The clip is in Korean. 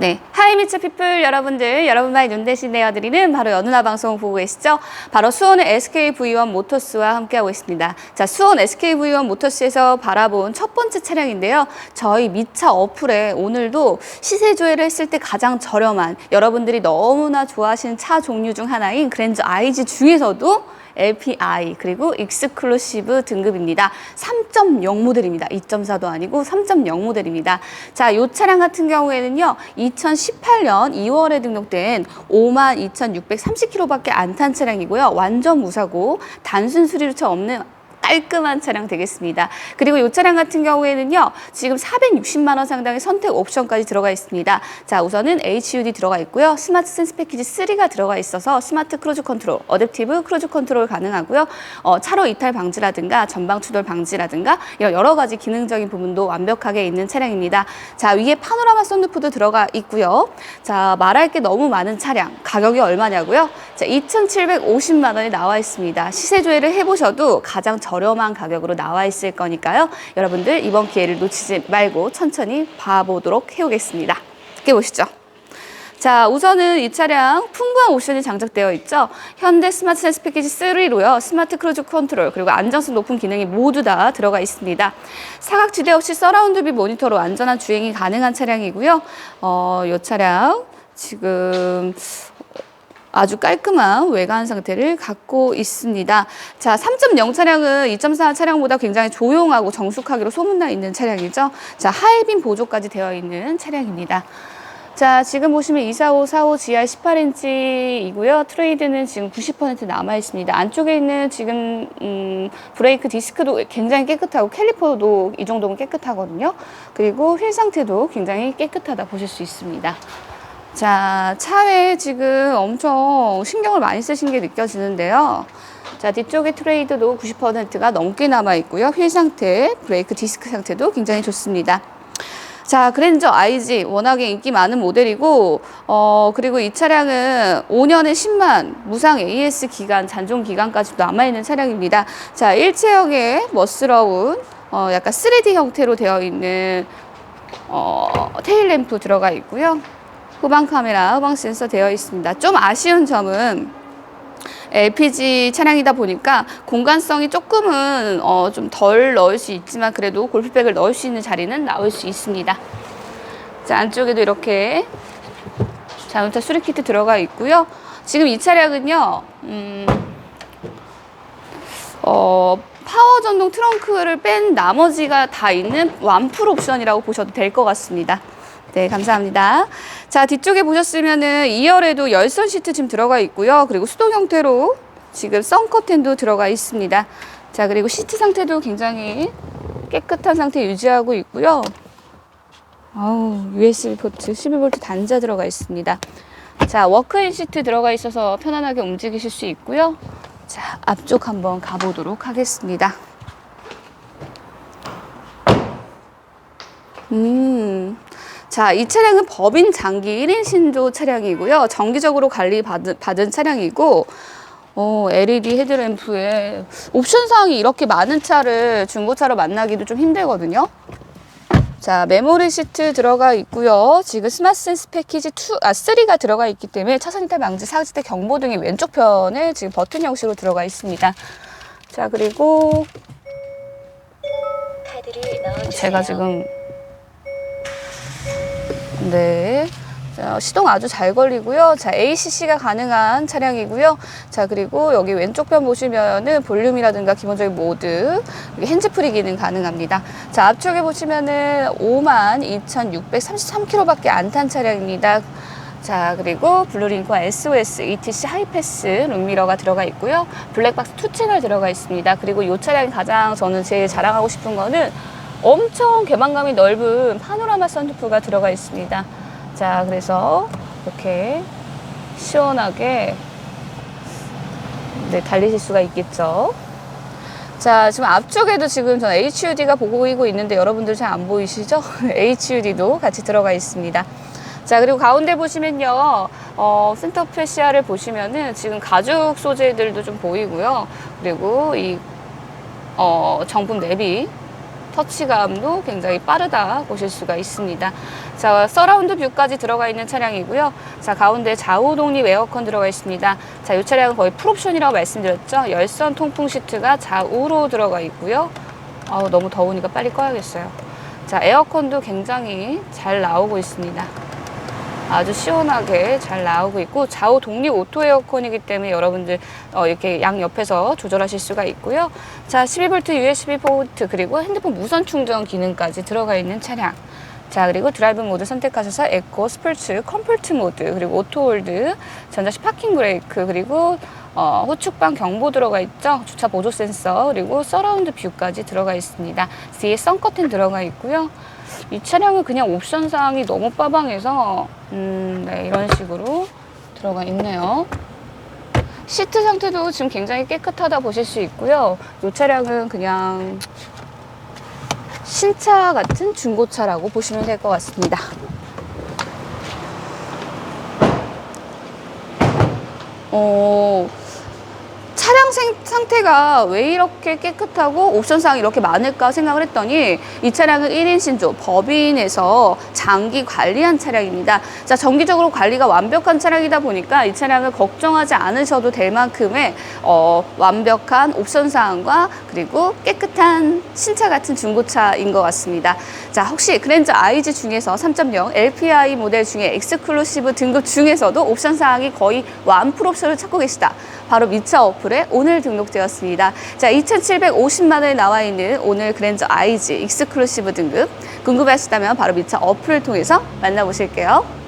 네, 하이미츠 피플 여러분들, 여러분만의 눈 대신 내어드리는 바로 연은하 방송 보고 계시죠? 바로 수원의 SKV1 모터스와 함께하고 있습니다. 자, 수원 SKV1 모터스에서 바라본 첫 번째 차량인데요. 저희 미차 어플에 오늘도 시세 조회를 했을 때 가장 저렴한 여러분들이 너무나 좋아하시는 차 종류 중 하나인 그랜저 IG 중에서도 LPI 그리고 익스클루시브 등급입니다. 3.0 모델입니다. 2.4도 아니고 3.0 모델입니다. 자, 이 차량 같은 경우에는요. 2018년 2월에 등록된 52,630km밖에 안 탄 차량이고요. 완전 무사고 단순 수리조차 없는 깔끔한 차량 되겠습니다. 그리고 이 차량 같은 경우에는요, 지금 460만 원 상당의 선택 옵션까지 들어가 있습니다. 자, 우선은 HUD 들어가 있고요. 스마트 센스 패키지 3가 들어가 있어서 스마트 크루즈 컨트롤, 어댑티브 크루즈 컨트롤 가능하고요. 어, 차로 이탈 방지라든가 전방 추돌 방지라든가 이런 여러 가지 기능적인 부분도 완벽하게 있는 차량입니다. 자, 위에 파노라마 썬루프도 들어가 있고요. 자, 말할 게 너무 많은 차량. 가격이 얼마냐고요? 자, 2,750만 원이 나와 있습니다. 시세 조회를 해 보셔도 가장 저렴 한 가격으로 나와 있을 거니까요. 여러분들 이번 기회를 놓치지 말고 천천히 봐보도록 해오겠습니다. 함께 보시죠. 자, 우선은 이 차량 풍부한 옵션이 장착되어 있죠. 현대 스마트 센스 패키지 3로요. 스마트 크루즈 컨트롤 그리고 안정성 높은 기능이 모두 다 들어가 있습니다. 사각 지대 없이 서라운드 뷰 모니터로 안전한 주행이 가능한 차량이고요. 어, 이 차량 지금 아주 깔끔한 외관 상태를 갖고 있습니다. 자, 3.0 차량은 2.4 차량보다 굉장히 조용하고 정숙하기로 소문나 있는 차량이죠. 자, 하이빔 보조까지 되어 있는 차량입니다. 자, 지금 보시면 245, 45 GR 18인치이고요. 트레이드는 지금 90% 남아 있습니다. 안쪽에 있는 지금 음, 브레이크 디스크도 굉장히 깨끗하고 캘리퍼도 이 정도면 깨끗하거든요. 그리고 휠 상태도 굉장히 깨끗하다 보실 수 있습니다. 자, 차에 지금 엄청 신경을 많이 쓰신 게 느껴지는데요. 자, 뒤쪽에 트레이드도 90%가 넘게 남아 있고요. 휠 상태, 브레이크 디스크 상태도 굉장히 좋습니다. 자, 그랜저 IG 워낙에 인기 많은 모델이고, 어, 그리고 이 차량은 5년에 10만 무상 AS 기간, 잔존 기간까지도 남아 있는 차량입니다. 자, 일체형의 멋스러운, 어, 약간 3D 형태로 되어 있는, 어, 테일 램프 들어가 있고요. 후방 카메라, 후방 센서 되어 있습니다. 좀 아쉬운 점은 LPG 차량이다 보니까 공간성이 조금은 어, 좀 덜 넣을 수 있지만 그래도 골프백을 넣을 수 있는 자리는 나올 수 있습니다. 자, 안쪽에도 이렇게 자동차 수리 키트 들어가 있고요. 지금 이 차량은요, 음, 어, 파워 전동 트렁크를 뺀 나머지가 다 있는 완풀 옵션이라고 보셔도 될 것 같습니다. 네, 감사합니다. 자, 뒤쪽에 보셨으면은 2열에도 열선 시트 지금 들어가 있고요. 그리고 수동 형태로 지금 썬커튼도 들어가 있습니다. 자, 그리고 시트 상태도 굉장히 깨끗한 상태 유지하고 있고요. 아우, USB 포트 12V 단자 들어가 있습니다. 자, 워크인 시트 들어가 있어서 편안하게 움직이실 수 있고요. 자, 앞쪽 한번 가보도록 하겠습니다. 음, 자, 이 차량은 법인 장기 1인 신조 차량이고요. 정기적으로 관리 받은, 받은 차량이고, 어, LED 헤드램프에 옵션 사항이 이렇게 많은 차를 중고차로 만나기도 좀 힘들거든요. 자, 메모리 시트 들어가 있고요. 지금 스마트 센스 패키지 2, 아, 3가 들어가 있기 때문에 차선 이탈 방지 사지대 경보등이 왼쪽 편에 지금 버튼 형식으로 들어가 있습니다. 자, 그리고. 제가 지금 네. 자, 시동 아주 잘 걸리고요. 자, ACC가 가능한 차량이고요. 자, 그리고 여기 왼쪽 편 보시면은 볼륨이라든가 기본적인 모드, 핸즈프리 기능 가능합니다. 자, 앞쪽에 보시면은 52,633km밖에 안 탄 차량입니다. 자, 그리고 블루링크와 SOS, ETC 하이패스 룸미러가 들어가 있고요. 블랙박스 2 채널 들어가 있습니다. 그리고 이 차량이 가장 저는 제일 자랑하고 싶은 거는 엄청 개방감이 넓은 파노라마 선루프가 들어가 있습니다. 자, 그래서 이렇게 시원하게 네, 달리실 수가 있겠죠. 자, 지금 앞쪽에도 지금 전 HUD가 보이고 있는데 여러분들 잘 안 보이시죠? HUD도 같이 들어가 있습니다. 자, 그리고 가운데 보시면요, 어, 센터 페시아를 보시면은 지금 가죽 소재들도 좀 보이고요. 그리고 이, 어, 정품 내비 터치감도 굉장히 빠르다 보실 수가 있습니다. 자, 서라운드 뷰까지 들어가 있는 차량이고요. 자, 가운데 좌우 독립 에어컨 들어가 있습니다. 자, 이 차량은 거의 풀옵션이라고 말씀드렸죠. 열선 통풍 시트가 좌우로 들어가 있고요. 아우, 너무 더우니까 빨리 꺼야겠어요. 자, 에어컨도 굉장히 잘 나오고 있습니다. 아주 시원하게 잘 나오고 있고 좌우 독립 오토 에어컨이기 때문에 여러분들 어, 이렇게 양 옆에서 조절하실 수가 있고요. 자, 12V USB 포트 그리고 핸드폰 무선 충전 기능까지 들어가 있는 차량. 자, 그리고 드라이브 모드 선택하셔서 에코, 스포츠, 컴포트 모드, 그리고 오토 홀드, 전자식 파킹 브레이크, 그리고 어, 후측방 경보 들어가 있죠. 주차 보조 센서, 그리고 서라운드 뷰까지 들어가 있습니다. 뒤에 선커튼 들어가 있고요. 이 차량은 그냥 옵션 사항이 너무 빠방해서 음, 네, 이런 식으로 들어가 있네요. 시트 상태도 지금 굉장히 깨끗하다 보실 수 있고요. 이 차량은 그냥 신차 같은 중고차라고 보시면 될 것 같습니다. 어, 차량 생- 상태가 왜 이렇게 깨끗하고 옵션사항이 이렇게 많을까 생각을 했더니 이 차량은 1인 신조 법인에서 장기 관리한 차량입니다. 자, 정기적으로 관리가 완벽한 차량이다 보니까 이 차량을 걱정하지 않으셔도 될 만큼의 어, 완벽한 옵션 사항과 그리고 깨끗한 신차 같은 중고차인 것 같습니다. 자, 혹시 그랜저 IG 중에서 3.0 LPI 모델 중에 엑스클루시브 등급 중에서도 옵션 사항이 거의 완풀 옵션을 찾고 계시다. 바로 미차 어플에 오늘 등록되었습니다. 자, 2,750만 원에 나와 있는 오늘 그랜저 IG 익스클루시브 등급 궁금하시다면 바로 미차 어플을 통해서 만나보실게요.